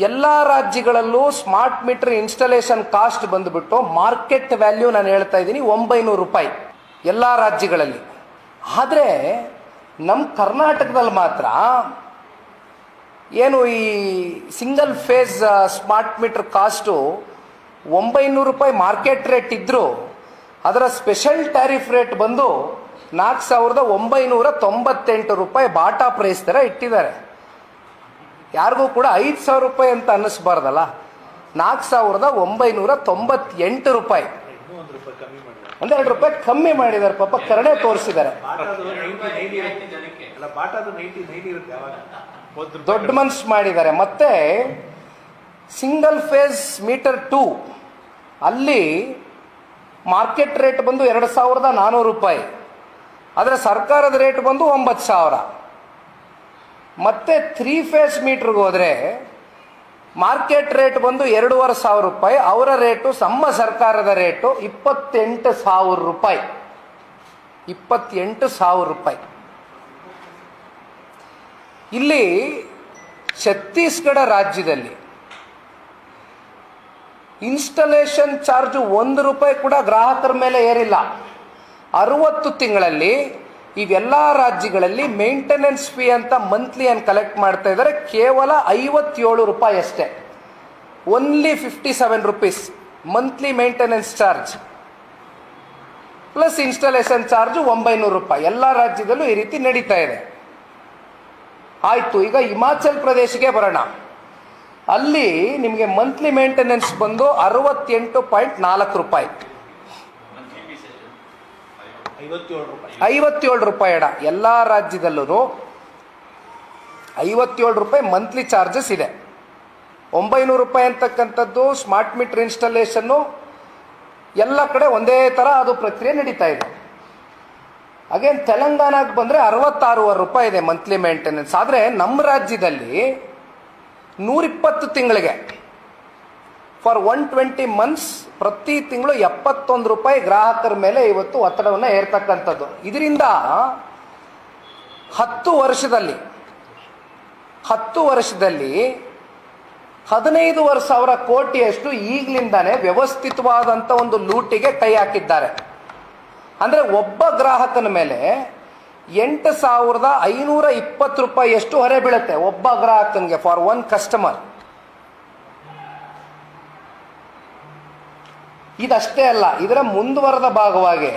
ಎಲ್ಲ ರಾಜ್ಯಗಳಲ್ಲೂ smart meter installation cost ಬಂದುಬಿಟ್ಟು ಮಾರ್ಕೆಟ್ ವ್ಯಾಲ್ಯೂ ನಾನು ಹೇಳ್ತಾ ಇದ್ದೀನಿ ಒಂಬೈನೂರು ರೂಪಾಯಿ ಎಲ್ಲ ರಾಜ್ಯಗಳಲ್ಲಿ. ಆದರೆ ನಮ್ಮ ಕರ್ನಾಟಕದಲ್ಲಿ ಮಾತ್ರ ಏನು ಈ single phase smart meter cost ಒಂಬೈನೂರು ರೂಪಾಯಿ ಮಾರ್ಕೆಟ್ ರೇಟ್ ಇದ್ದರೂ ಅದರ ಸ್ಪೆಷಲ್ ಟ್ಯಾರಿಫ್ ರೇಟ್ ಬಂದು ನಾಲ್ಕು ಸಾವಿರದ ಒಂಬೈನೂರ ತೊಂಬತ್ತೆಂಟು ರೂಪಾಯಿ ಬಾಟಾ ಪ್ರೈಸ್ ಥರ ಇಟ್ಟಿದ್ದಾರೆ. ಯಾರಿಗೂ ಕೂಡ ಐದು ಸಾವಿರ ರೂಪಾಯಿ ಅಂತ ಅನ್ನಿಸ್ಬಾರ್ದಲ್ಲ? ನಾಲ್ಕು ಸಾವಿರದ ಒಂಬೈನೂರ ತೊಂಬತ್ತೆಂಟು ರೂಪಾಯಿ. ಒಂದೆರಡು ರೂಪಾಯಿ ಕಮ್ಮಿ ಮಾಡಿದ್ದಾರೆ, ಪಾಪ ಕರಣೆ ತೋರಿಸಿದ್ದಾರೆ. ದೊಡ್ಡ ಮನ್ಸು ಮಾಡಿದ್ದಾರೆ. ಮತ್ತೆ ಸಿಂಗಲ್ ಫೇಸ್ ಮೀಟರ್ ಟೂ ಅಲ್ಲಿ ಮಾರ್ಕೆಟ್ ರೇಟ್ ಬಂದು ಎರಡು ಸಾವಿರದ ನಾನ್ನೂರು ರೂಪಾಯಿ. ಆದರೆ ಸರ್ಕಾರದ ರೇಟ್ ಬಂದು ಒಂಬತ್ತು ಸಾವಿರ. ಮತ್ತೆ ತ್ರೀ ಫೇಸ್ ಮೀಟ್ರಿಗೆ ಹೋದರೆ ಮಾರ್ಕೆಟ್ ರೇಟ್ ಬಂದು ಎರಡೂವರೆ ಸಾವಿರ ರೂಪಾಯಿ, ಅವರ ರೇಟು ನಮ್ಮ ಸರ್ಕಾರದ ರೇಟು ಇಪ್ಪತ್ತೆಂಟು ಸಾವಿರ ರೂಪಾಯಿ. ಇಪ್ಪತ್ತೆಂಟು ಸಾವಿರ ರೂಪಾಯಿ. ಇಲ್ಲಿ ಛತ್ತೀಸ್ಗಢ ರಾಜ್ಯದಲ್ಲಿ ಇನ್ಸ್ಟಾಲೇಷನ್ ಚಾರ್ಜ್ ಒಂದು ರೂಪಾಯಿ ಕೂಡ ಗ್ರಾಹಕರ ಮೇಲೆ ಏರಿಲ್ಲ. ಅರವತ್ತು ತಿಂಗಳಲ್ಲಿ ಇವೆಲ್ಲ ರಾಜ್ಯಗಳಲ್ಲಿ ಮೇಂಟೆನೆನ್ಸ್ ಫೀ ಅಂತ ಮಂತ್ಲಿ ಏನು ಕಲೆಕ್ಟ್ ಮಾಡ್ತಾ ಇದ್ದಾರೆ ಕೇವಲ ಐವತ್ತೇಳು ರೂಪಾಯಿ ಅಷ್ಟೇ. Only fifty seven rupees monthly maintenance charge plus installation charge ಒಂಬೈನೂರು ರೂಪಾಯಿ. ಎಲ್ಲ ರಾಜ್ಯದಲ್ಲೂ ಈ ರೀತಿ ನಡೀತಾ ಇದೆ. ಆಯಿತು, ಈಗ ಹಿಮಾಚಲ್ ಪ್ರದೇಶಕ್ಕೆ ಬರೋಣ. ಅಲ್ಲಿ ನಿಮಗೆ ಮಂತ್ಲಿ ಮೇಂಟೆನೆನ್ಸ್ ಬಂದು ಅರವತ್ತೆಂಟು ಪಾಯಿಂಟ್ ನಾಲ್ಕು ರೂಪಾಯಿ. ಐವತ್ತೇಳು ರೂಪಾಯಿ. ಅಡ ಎಲ್ಲ ರಾಜ್ಯದಲ್ಲೂ ಐವತ್ತೇಳು ರೂಪಾಯಿ ಮಂತ್ಲಿ ಚಾರ್ಜಸ್ ಇದೆ. ಒಂಬೈನೂರು ರೂಪಾಯಿ ಅಂತಕ್ಕಂಥದ್ದು ಸ್ಮಾರ್ಟ್ ಮೀಟರ್ ಇನ್ಸ್ಟಾಲೇಷನ್ನು ಎಲ್ಲ ಕಡೆ ಒಂದೇ ಥರ ಅದು ಪ್ರಕ್ರಿಯೆ ನಡೀತಾ ಇದೆ. ಅಗೇನ್ ತೆಲಂಗಾಣಕ್ಕೆ ಬಂದರೆ ಅರವತ್ತಾರೂವರೆ ರೂಪಾಯಿ ಇದೆ ಮಂತ್ಲಿ ಮೇಂಟೆನೆನ್ಸ್ ಆದರೆ ನಮ್ಮ ರಾಜ್ಯದಲ್ಲಿ ನೂರಿಪ್ಪತ್ತು ತಿಂಗಳಿಗೆ ಫಾರ್ ಒನ್ ಟ್ವೆಂಟಿ ಮಂತ್ಸ್ ಪ್ರತಿ ತಿಂಗಳು ಎಪ್ಪತ್ತೊಂದು ರೂಪಾಯಿ ಗ್ರಾಹಕರ ಮೇಲೆ ಇವತ್ತು ಒತ್ತಡವನ್ನು ಏರ್ತಕ್ಕಂಥದ್ದು ಇದರಿಂದ ಹತ್ತು ವರ್ಷದಲ್ಲಿ ಹತ್ತು ವರ್ಷದಲ್ಲಿ ಹದಿನೈದುವರೆ ಸಾವಿರ ಕೋಟಿಯಷ್ಟು ಈಗಲಿಂದಾನೇ ವ್ಯವಸ್ಥಿತವಾದಂಥ ಒಂದು ಲೂಟಿಗೆ ಕೈ ಹಾಕಿದ್ದಾರೆ. ಅಂದರೆ ಒಬ್ಬ ಗ್ರಾಹಕನ ಮೇಲೆ ಎಂಟು ಸಾವಿರದ ಐನೂರ ಇಪ್ಪತ್ತು ರೂಪಾಯಿಯಷ್ಟು ಹೊರೆ ಬೀಳುತ್ತೆ ಒಬ್ಬ ಗ್ರಾಹಕನಿಗೆ ಫಾರ್ ಒನ್ ಕಸ್ಟಮರ್ ಇದಷ್ಟೇ ಅಲ್ಲ ಇದರ ಮುಂದುವರೆದ ಭಾಗವಾಗಿ